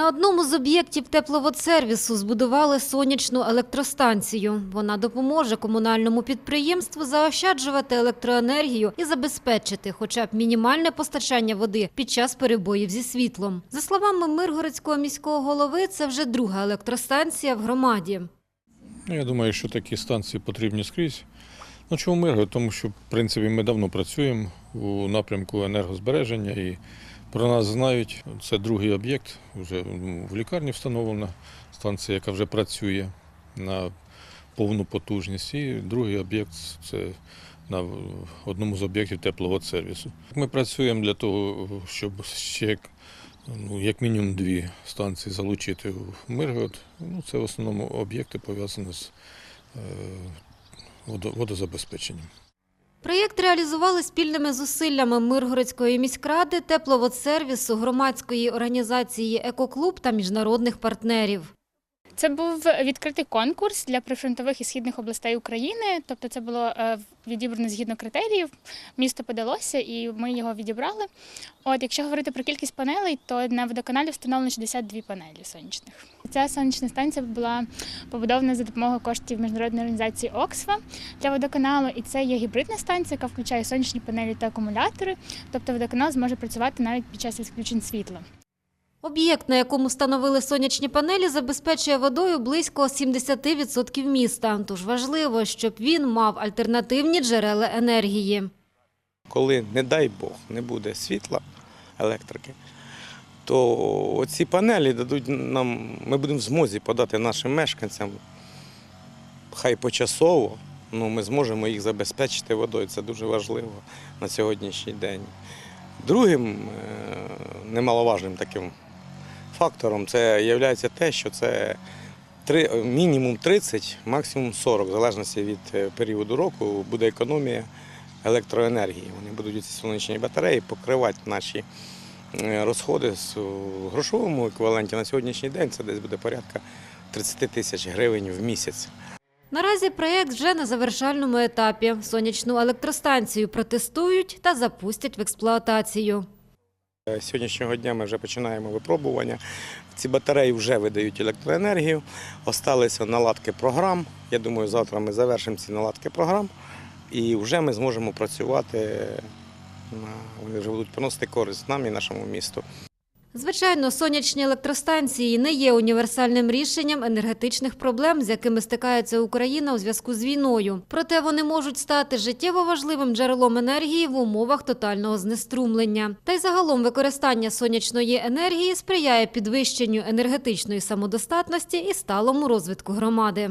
На одному з об'єктів тепловодсервісу збудували сонячну електростанцію. Вона допоможе комунальному підприємству заощаджувати електроенергію і забезпечити хоча б мінімальне постачання води під час перебоїв зі світлом. За словами Миргородського міського голови, це вже друга електростанція в громаді. Ну, я думаю, що такі станції потрібні скрізь. Ну, чому Миргород? Тому що, в принципі, ми давно працюємо у напрямку енергозбереження і про нас знають. Це другий об'єкт, вже в лікарні встановлена станція, яка вже працює на повну потужність. І другий об'єкт це на одному з об'єктів тепловодсервісу. Ми працюємо для того, щоб ще ну, як мінімум дві станції залучити в Миргород. Ну, це в основному об'єкти пов'язані з е, водозабезпеченням. Проєкт реалізували спільними зусиллями Миргородської міськради, тепловодсервісу, громадської організації «Екоклуб» та міжнародних партнерів. Це був відкритий конкурс для прифронтових і східних областей України. Тобто, це було е, відібрано згідно критеріїв. Місто подалося, і ми його відібрали. От, якщо говорити про кількість панелей, то на водоканалі встановлено 62 панелі сонячних. Ця сонячна станція була побудована за допомогою коштів міжнародної організації Оксфа для водоканалу. І це є гібридна станція, яка включає сонячні панелі та акумулятори. Тобто водоканал зможе працювати навіть під час відключень світла. Об'єкт, на якому встановили сонячні панелі, забезпечує водою близько 70% міста. Тож важливо, щоб він мав альтернативні джерела енергії. коли, не дай Бог, не буде світла, електрики, то оці панелі дадуть нам, ми будемо в змозі подати нашим мешканцям, хай почасово, ну, ми зможемо їх забезпечити водою. Це дуже важливо на сьогоднішній день. Другим е, немаловажним таким фактором це є те, що це три, мінімум 30, максимум 40, в залежності від е, періоду року, буде економія електроенергії. Вони будуть ці сонячні батареї покривати наші е, розходи з- грошовому еквіваленті на сьогоднішній день. Це десь буде порядка 30 тисяч гривень в місяць. Наразі проєкт вже на завершальному етапі. Сонячну електростанцію протестують та запустять в експлуатацію. Е, З Сьогоднішнього дня ми вже починаємо випробування. Ці батареї вже видають електроенергію. Осталися наладки програм. Я думаю, завтра ми завершимо ці наладки програм і вже ми зможемо працювати. Вони вже будуть приносити користь нам і нашому місту. Звичайно, сонячні електростанції не є універсальним рішенням енергетичних проблем, з якими стикається Україна у зв'язку з війною. Проте вони можуть стати життєво важливим джерелом енергії в умовах тотального знеструмлення. Та й загалом використання сонячної енергії сприяє підвищенню енергетичної самодостатності і сталому розвитку громади.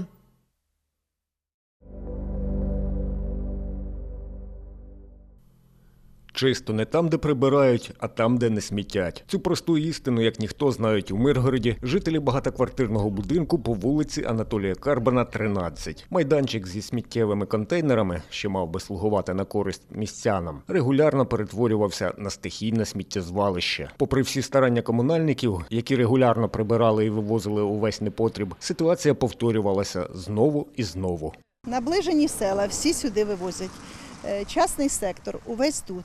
Чисто не там, де прибирають, а там, де не смітять. Цю просту істину, як ніхто знають у Миргороді, жителі багатоквартирного будинку по вулиці Анатолія Карбана, 13. Майданчик зі сміттєвими контейнерами, що мав би слугувати на користь містянам, регулярно перетворювався на стихійне сміттєзвалище. Попри всі старання комунальників, які регулярно прибирали і вивозили увесь непотріб, ситуація повторювалася знову і знову. Наближені села всі сюди вивозять. Е, Частний сектор увесь тут.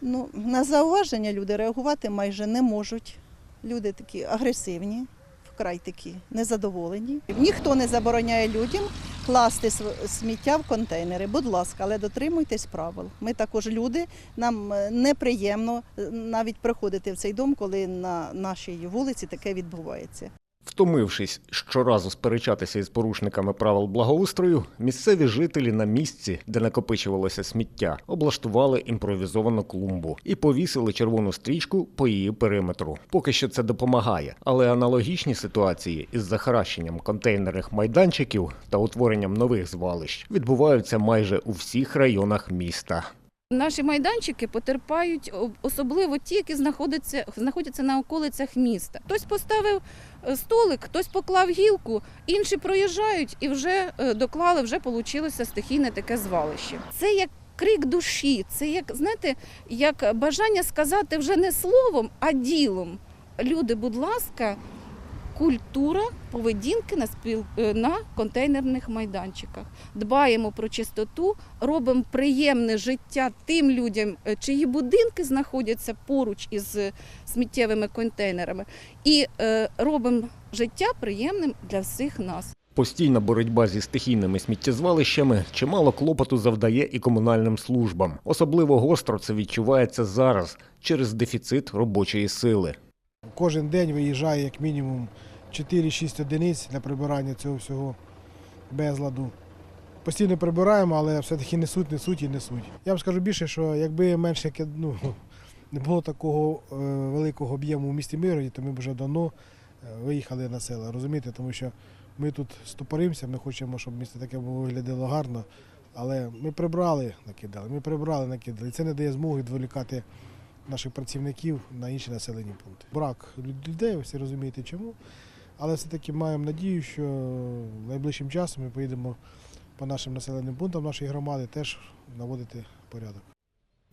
Ну, на зауваження люди реагувати майже не можуть. Люди такі агресивні, вкрай такі незадоволені. Ніхто не забороняє людям класти сміття в контейнери. Будь ласка, але дотримуйтесь правил. Ми також люди, нам е, неприємно е, навіть приходити в цей дом, коли на нашій вулиці таке відбувається. Втомившись щоразу сперечатися із порушниками правил благоустрою, місцеві жителі на місці, де накопичувалося сміття, облаштували імпровізовану клумбу і повісили червону стрічку по її периметру. Поки що це допомагає, але аналогічні ситуації із захаращенням контейнерних майданчиків та утворенням нових звалищ відбуваються майже у всіх районах міста. Наші майданчики потерпають особливо ті, які знаходяться, знаходяться на околицях міста. Хтось поставив е, столик, хтось поклав гілку, інші проїжджають і вже е, доклали, вже вийшло стихійне таке звалище. Це як крик душі. Це як знаєте, як бажання сказати вже не словом, а ділом. Люди, будь ласка, культура поведінки на спіл е, на контейнерних майданчиках. Дбаємо про чистоту, робимо приємне життя тим людям, е, чиї будинки знаходяться поруч із е, сміттєвими контейнерами, і е, робимо життя приємним для всіх нас. Постійна боротьба зі стихійними сміттєзвалищами чимало клопоту завдає і комунальним службам. Особливо гостро це відчувається зараз через дефіцит робочої сили. Кожен день виїжджає як мінімум 4-6 одиниць для прибирання цього всього безладу. Постійно прибираємо, але все-таки несуть, несуть і несуть. Я вам скажу більше, що якби менше ну, не було такого е, великого об'єму в місті Мироді, то ми б вже давно е, виїхали на села. Розумієте, тому що ми тут стопоримося, ми хочемо, щоб місто таке було виглядало гарно. Але ми прибрали, накидали, ми прибрали, накидали. І це не дає змоги відволікати наших працівників на інші населені пункти. Брак людей, ви всі розумієте чому. Але все-таки маємо надію, що найближчим часом ми поїдемо по нашим населеним пунктам нашої громади теж наводити порядок.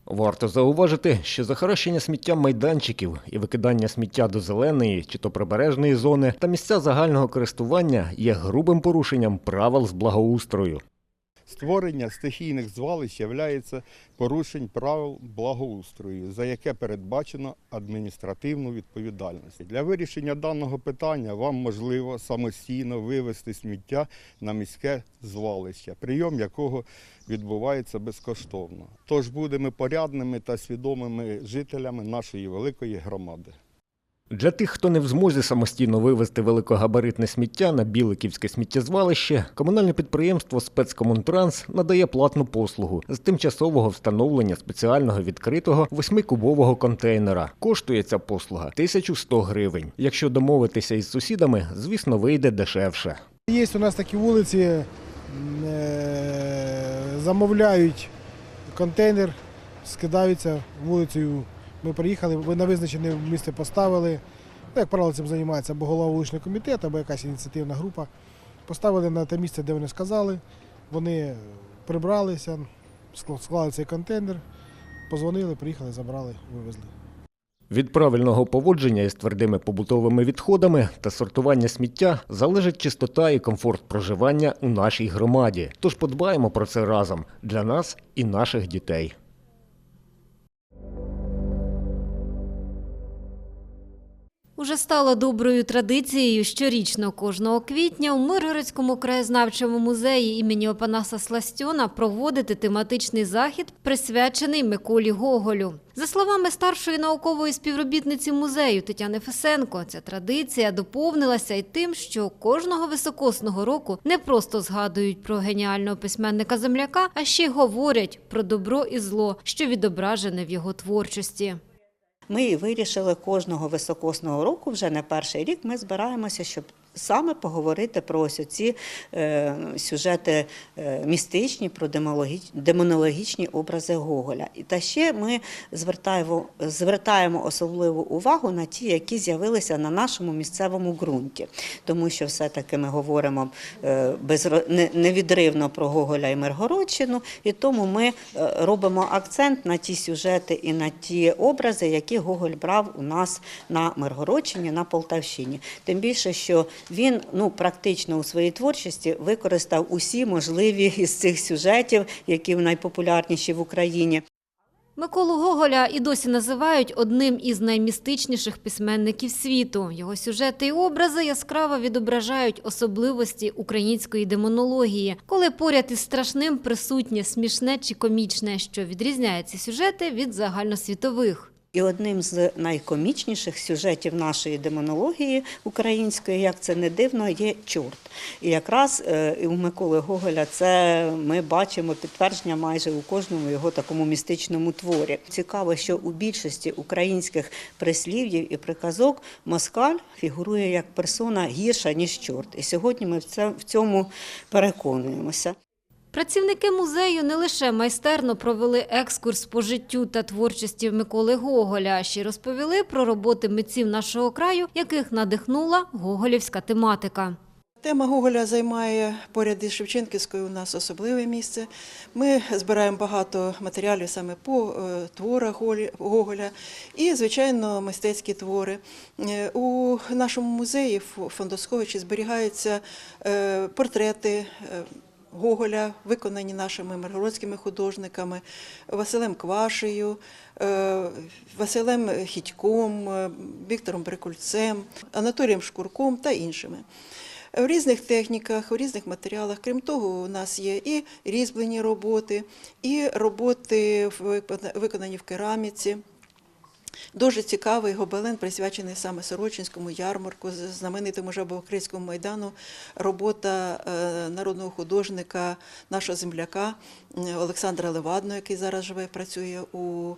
Варто зауважити, що захаращення сміттям майданчиків і викидання сміття до зеленої чи то прибережної зони та місця загального користування є грубим порушенням правил з благоустрою. Створення стихійних звалищ є порушень правил благоустрою, за яке передбачено адміністративну відповідальність. Для вирішення даного питання вам можливо самостійно вивезти сміття на міське звалище, прийом якого відбувається безкоштовно. Тож будемо порядними та свідомими жителями нашої великої громади. Для тих, хто не в змозі самостійно вивезти великогабаритне сміття на Біликівське сміттєзвалище, комунальне підприємство «Спецкомунтранс» надає платну послугу з тимчасового встановлення спеціального відкритого восьмикубового контейнера. Коштує ця послуга 1100 гривень. Якщо домовитися із сусідами, звісно, вийде дешевше. Є у нас такі вулиці, е, замовляють контейнер, скидаються вулицею. Ми приїхали, ви на визначене місце поставили. Ну, як правило, цим займається або голова вуличного комітету, або якась ініціативна група. Поставили на те місце, де вони сказали. Вони прибралися, склали- цей контейнер, позвонили, приїхали, забрали, вивезли. Від правильного поводження із твердими побутовими відходами та сортування сміття залежить чистота і комфорт проживання у нашій громаді. Тож подбаємо про це разом для нас і наших дітей. Уже стало доброю традицією щорічно кожного квітня у Миргородському краєзнавчому музеї імені Опанаса Сластьона проводити тематичний захід, присвячений Миколі Гоголю. За словами старшої наукової співробітниці музею Тетяни Фесенко, ця традиція доповнилася й тим, що кожного високосного року не просто згадують про геніального письменника земляка, а ще й говорять про добро і зло, що відображене в його творчості. Ми вирішили кожного високосного року, вже не перший рік, ми збираємося, щоб саме поговорити про ось ці е, сюжети е, містичні, про демонологічні образи Гоголя. І та ще ми звертаємо, звертаємо особливу увагу на ті, які з'явилися на нашому місцевому ґрунті, тому що все-таки ми говоримо е, не- невідривно про Гоголя і Миргородщину, і тому ми робимо акцент на ті сюжети і на ті образи, які Гоголь брав у нас на Миргородщині, на Полтавщині. Тим більше, що він ну практично у своїй творчості використав усі можливі із цих сюжетів, які найпопулярніші в Україні. Миколу Гоголя і досі називають одним із наймістичніших письменників світу. Його сюжети і образи яскраво відображають особливості української демонології, коли поряд із страшним присутнє смішне чи комічне, що відрізняє ці сюжети від загальносвітових. І одним з найкомічніших сюжетів нашої демонології української, як це не дивно, є чорт. І якраз е, у Миколи Гоголя це ми бачимо підтвердження майже у кожному його такому містичному творі. Цікаво, що у більшості українських прислів'їв і приказок москаль фігурує як персона гірша ніж чорт. І сьогодні ми в цьому переконуємося. Працівники музею не лише майстерно провели екскурс по життю та творчості Миколи Гоголя, а ще розповіли про роботи митців нашого краю, яких надихнула гоголівська тематика. Тема Гоголя займає поряд із Шевченківською у нас особливе місце. Ми збираємо багато матеріалів саме по е, творах Гоголя і, звичайно, мистецькі твори. Е, У нашому музеї в фондосховищі зберігаються е, портрети. Гоголя, виконані нашими миргородськими художниками, Василем Квашею, е, Василем Хітьком, е, Віктором Брикульцем, Анатолієм Шкурком та іншими. В різних техніках, у різних матеріалах. Крім того, у нас є і різьблені роботи, і роботи виконані в кераміці. Дуже цікавий гобелен, присвячений саме Сорочинському ярмарку, знаменитому Жабокрицькому майдану. Робота е, народного художника, нашого земляка Олександра Левадного, який зараз живе і працює у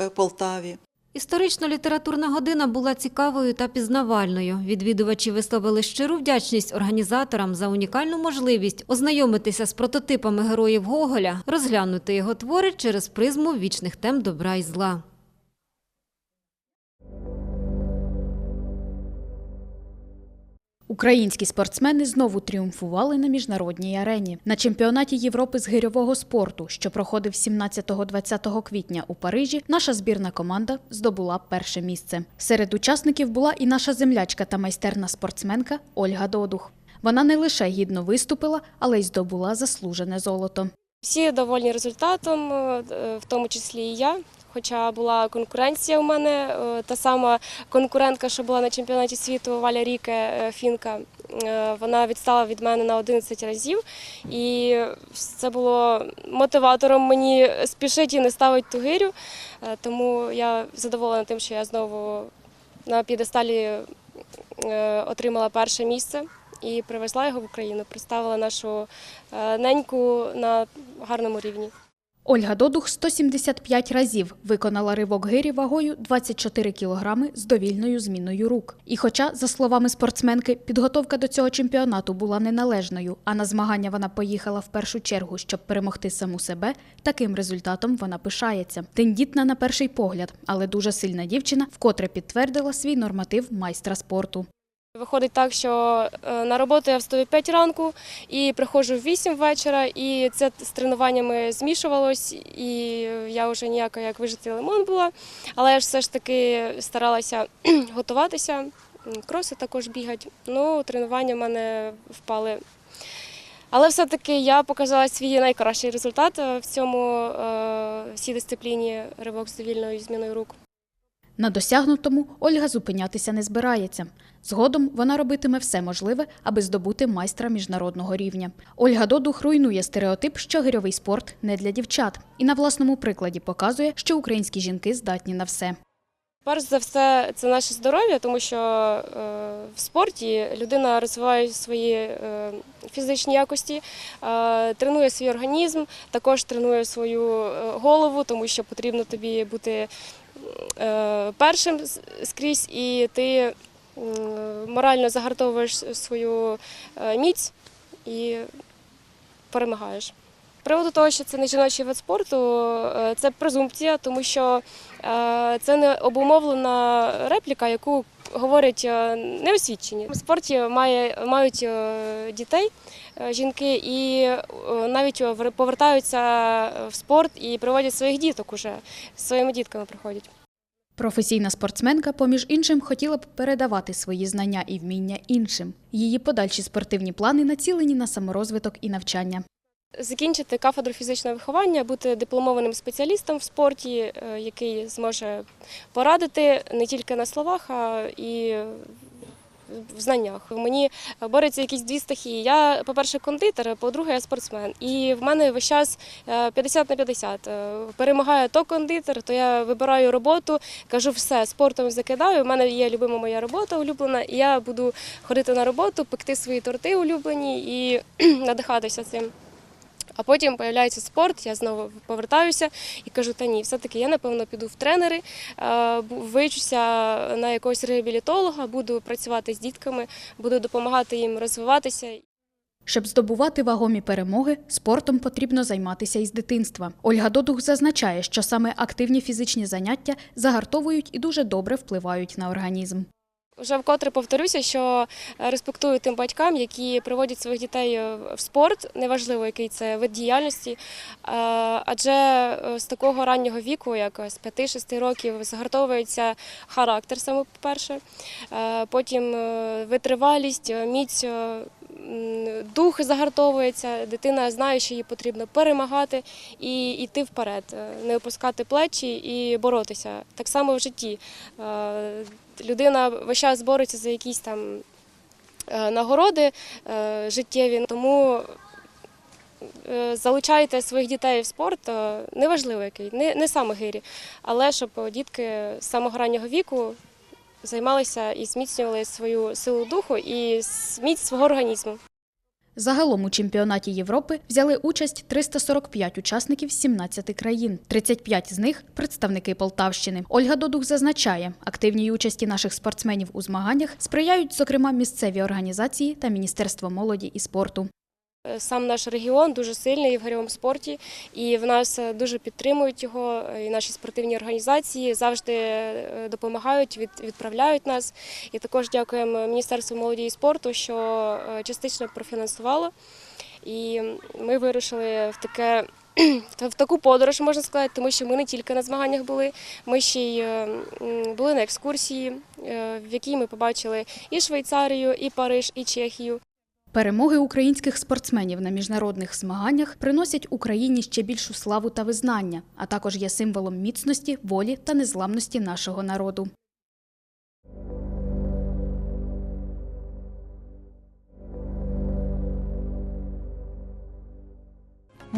е, Полтаві. Історично-літературна година була цікавою та пізнавальною. Відвідувачі висловили щиру вдячність організаторам за унікальну можливість ознайомитися з прототипами героїв Гоголя, розглянути його твори через призму вічних тем добра і зла. Українські спортсмени знову тріумфували на міжнародній арені. На чемпіонаті Європи з гирьового спорту, що проходив 17-20 квітня у Парижі, наша збірна команда здобула перше місце. Серед учасників була і наша землячка та майстерна спортсменка Ольга Додух. Вона не лише гідно виступила, але й здобула заслужене золото. Всі довольні результатом, е, в тому числі і я. Хоча була конкуренція у мене, е, та сама конкурентка, що була на чемпіонаті світу Валя Ріке, е, фінка, е, вона відстала від мене на 11 разів. І це було мотиватором мені спішити і не ставити ту гирю. Е, Тому я задоволена тим, що я знову на п'єдесталі е, отримала перше місце і привезла його в Україну, представила нашу е, неньку на гарному рівні. Ольга Додух 175 разів виконала ривок гирі вагою 24 кілограми з довільною зміною рук. І хоча, за словами спортсменки, підготовка до цього чемпіонату була неналежною, а на змагання вона поїхала в першу чергу, щоб перемогти саму себе, таким результатом вона пишається. Тендітна на перший погляд, але дуже сильна дівчина вкотре підтвердила свій норматив майстра спорту. Виходить так, що е, на роботу я встаю в 5 ранку і приходжу в 8 вечора, і це з тренуваннями змішувалось, і я вже ніяка як вижитий лимон була. Але я ж все ж таки старалася готуватися, кроси також бігати. Ну, тренування в мене впали. Але все-таки я показала свій найкращий результат е, в цьому е, всій дисципліні ривок з довільною зміною рук. На досягнутому Ольга зупинятися не збирається. Згодом вона робитиме все можливе, аби здобути майстра міжнародного рівня. Ольга Додух руйнує стереотип, що гирьовий спорт не для дівчат, і на власному прикладі показує, що українські жінки здатні на все. Перш за все, це наше здоров'я, тому що е, в спорті людина розвиває свої е, фізичні якості, е, тренує свій організм, також тренує свою голову, тому що потрібно тобі бути першим скрізь, і ти морально загартовуєш свою е, міць і перемагаєш. Приводу того, що це не жіночий вид спорту, е, це презумпція, тому що е, це не обумовлена репліка, яку говорять е, неосвідчені. В спорті має, мають е, дітей е, жінки і е, навіть повертаються в спорт і приводять своїх діток уже своїми дітками приходять. Професійна спортсменка, поміж іншим, хотіла б передавати свої знання і вміння іншим. Її подальші спортивні плани націлені на саморозвиток і навчання. Закінчити кафедру фізичного виховання, бути дипломованим спеціалістом в спорті, е, який зможе порадити не тільки на словах, а і в знаннях. Мені борються якісь дві стихії. Я, по-перше, кондитер, по-друге, я спортсмен. І в мене весь час е, 50 на 50. Е, Перемагає то кондитер, то я вибираю роботу, кажу, все, спортом закидаю. У мене є любима моя робота улюблена, і я буду ходити на роботу, пекти свої торти улюблені і надихатися цим. А потім з'являється спорт, я знову повертаюся і кажу, та ні, все-таки я напевно піду в тренери, е, вивчуся на якогось реабілітолога, буду працювати з дітками, буду допомагати їм розвиватися. Щоб здобувати вагомі перемоги, спортом потрібно займатися із дитинства. Ольга Додух зазначає, що саме активні фізичні заняття загартовують і дуже добре впливають на організм. Вже вкотре повторюся, що е, респектую тим батькам, які приводять своїх дітей е, в спорт, неважливо, який це вид діяльності. Е, Адже з такого раннього віку, як з 5-6 років, загартовується характер, саме по-перше, потім витривалість, міць. Дух загартовується, дитина знає, що їй потрібно перемагати і йти вперед, не опускати плечі і боротися. Так само в житті. Людина весь час бореться за якісь там е, нагороди е, життєві, тому е, залучайте своїх дітей в спорт, неважливо який, не, не саме гирі, але щоб дітки з самого раннього віку займалися і зміцнювали свою силу духу і міць свого організму. Загалом у чемпіонаті Європи взяли участь 345 учасників з 17 країн. 35 з них – представники Полтавщини. Ольга Додух зазначає, активній участі наших спортсменів у змаганнях сприяють, зокрема, місцеві організації та Міністерство молоді і спорту. Е, Сам наш регіон дуже сильний в гирьовому спорті, і в нас е, дуже підтримують його. е, І наші спортивні організації завжди допомагають, від, відправляють нас. І також дякуємо Міністерству молоді і спорту, що частично профінансувало. І ми вирушили в таке. В таку подорож можна сказати, тому що ми не тільки на змаганнях були, ми ще й були на екскурсії, в якій ми побачили і Швейцарію, і Париж, і Чехію. Перемоги українських спортсменів на міжнародних змаганнях приносять Україні ще більшу славу та визнання, а також є символом міцності, волі та незламності нашого народу.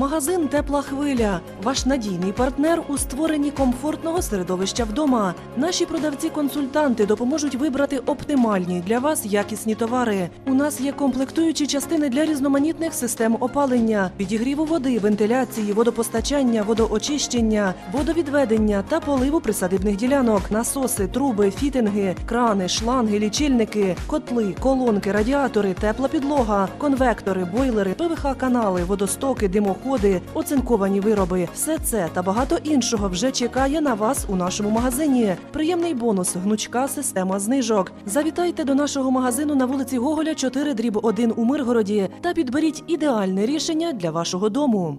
Магазин Тепла хвиля ваш надійний партнер у створенні комфортного середовища вдома. Наші продавці-консультанти допоможуть вибрати оптимальні для вас якісні товари. У нас є комплектуючі частини для різноманітних систем опалення, підігріву води, вентиляції, водопостачання, водоочищення, водовідведення та поливу присадибних ділянок, насоси, труби, фітинги, крани, шланги, лічильники, котли, колонки, радіатори, тепла підлога, конвектори, бойлери, ПВХ-канали, водостоки, димоходи, оцинковані вироби. Все це та багато іншого вже чекає на вас у нашому магазині. Приємний бонус гнучка система знижок. Завітайте до нашого магазину на вулиці Гоголя 4 дріб 1 у Миргороді та підберіть ідеальне рішення для вашого дому.